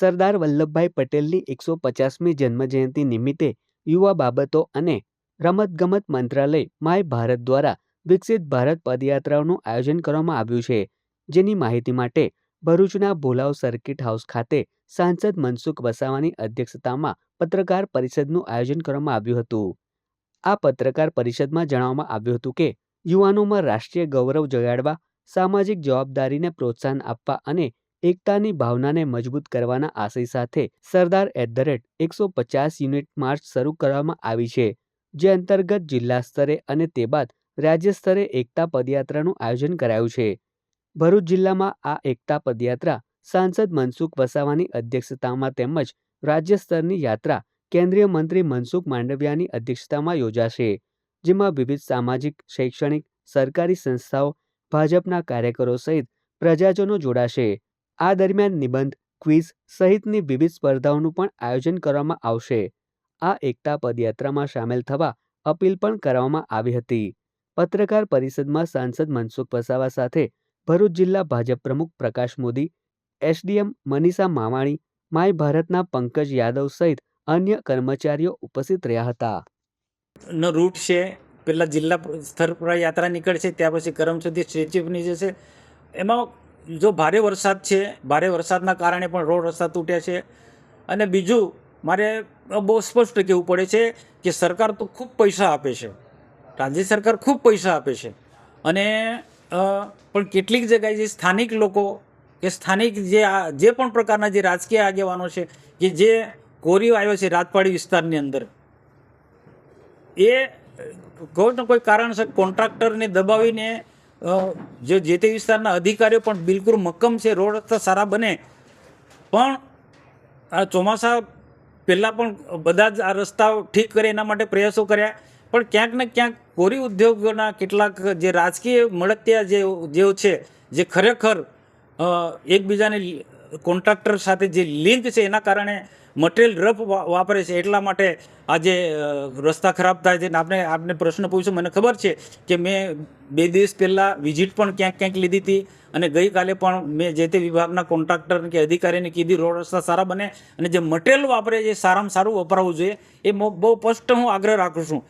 સરદાર વલ્લભભાઈ પટેલની એકસો પચાસમી જન્મજયંતિ નિમિત્તે યુવા બાબતો અને રમતગમત મંત્રાલય માય ભારત દ્વારા વિકસિત ભારત પદયાત્રાઓનું આયોજન કરવામાં આવ્યું છે. જેની માહિતી માટે ભરૂચના ભોલાવ સર્કિટ હાઉસ ખાતે સાંસદ મનસુખ વસાવાની અધ્યક્ષતામાં પત્રકાર પરિષદનું આયોજન કરવામાં આવ્યું હતું. આ પત્રકાર પરિષદમાં જણાવવામાં આવ્યું હતું કે, યુવાનોમાં રાષ્ટ્રીય ગૌરવ જગાડવા, સામાજિક જવાબદારીને પ્રોત્સાહન આપવા અને એકતાની ભાવનાને મજબૂત કરવાના આશય સાથે સરદાર એટ ધ રેટ એકસો પચાસ યુનિટ માર્ચ શરૂ કરવામાં આવી છે, જે અંતર્ગત જિલ્લા સ્તરે અને તે બાદ રાજ્ય સ્તરે એકતા પદયાત્રાનું આયોજન કરાયું છે. ભરૂચ જિલ્લામાં આ એકતા પદયાત્રા સાંસદ મનસુખ વસાવાની અધ્યક્ષતામાં તેમજ રાજ્ય સ્તરની યાત્રા કેન્દ્રીય મંત્રી મનસુખ માંડવિયાની અધ્યક્ષતામાં યોજાશે, જેમાં વિવિધ સામાજિક, શૈક્ષણિક, સરકારી સંસ્થાઓ, ભાજપના કાર્યકરો સહિત પ્રજાજનો જોડાશે. આ દરમિયાન નિબંધ, ક્વિઝ સહિતની વિવિધ સ્પર્ધાઓનું પણ આયોજન કરવામાં આવશે. આ એકતા પદયાત્રામાં સામેલ થવા અપીલ પણ કરવામાં આવી હતી. પત્રકાર પરિષદમાં સાંસદ મનસુખ વસાવા સાથે ભરૂચ જિલ્લા ભાજપ પ્રમુખ પ્રકાશ મોદી, એસડીએમ મનીષા માવાણી માય ભારતના પંકજ યાદવ સહિત અન્ય કર્મચારીઓ ઉપસ્થિત રહ્યા હતા. નો રૂટ છે પહેલાં જિલ્લા સ્તર પર યાત્રા નીકળશે ત્યાં પછી કરમ સુધી સ્ટેચ્યુની જશે એમાં જો ભારે વરસાદ છે, ભારે વરસાદના કારણે પણ રોડ રસ્તા તૂટ્યા છે. અને બીજું, મારે બહુ સ્પષ્ટ કહેવું પડે છે કે સરકાર તો ખૂબ પૈસા આપે છે. રાજ્ય સરકાર ખૂબ પૈસા આપે છે. અને પણ કેટલીક જગ્યાએ જે સ્થાનિક લોકો, કે સ્થાનિક જે આ, જે પણ પ્રકારના જે રાજકીય આગેવાનો છે, કે જે કોરીઓ આવ્યો છે રાજપાડી વિસ્તારની અંદર, એ કોઈ ને કોઈ કારણસર કોન્ટ્રાક્ટરને દબાવીને જે જે તે વિસ્તારના અધિકારીઓ પણ બિલકુલ મક્કમ છે, રોડ રસ્તા સારા બને, પણ આ ચોમાસા પહેલાં પણ બધા જ આ રસ્તાઓ ઠીક કરે એના માટે પ્રયાસો કર્યા. પણ ક્યાંક ને ક્યાંક કોરી ઉદ્યોગોના કેટલાક જે રાજકીય મળતિયા જે, જેઓ છે, જે ખરેખર એકબીજાને કોન્ટ્રાક્ટર સાથે જે લિંક છે, એના કારણે મટીરિયલ રફ વાપરે છે. એટલા માટે આજે રસ્તા ખરાબ થાય છે. આપણે આપને પ્રશ્ન પૂછ્યો મને ખબર છે કે મેં બે દિવસ પહેલાં વિઝિટ પણ ક્યાંક ક્યાંક લીધી હતી અને ગઈકાલે પણ મેં જે તે વિભાગના કોન્ટ્રાક્ટર કે અધિકારીને કીધી, રોડ રસ્તા સારા બને અને જે મટીરિયલ વાપરે છે, સારામાં સારું વપરાવવું જોઈએ. એ બહુ સ્પષ્ટ હું આગ્રહ રાખું છું.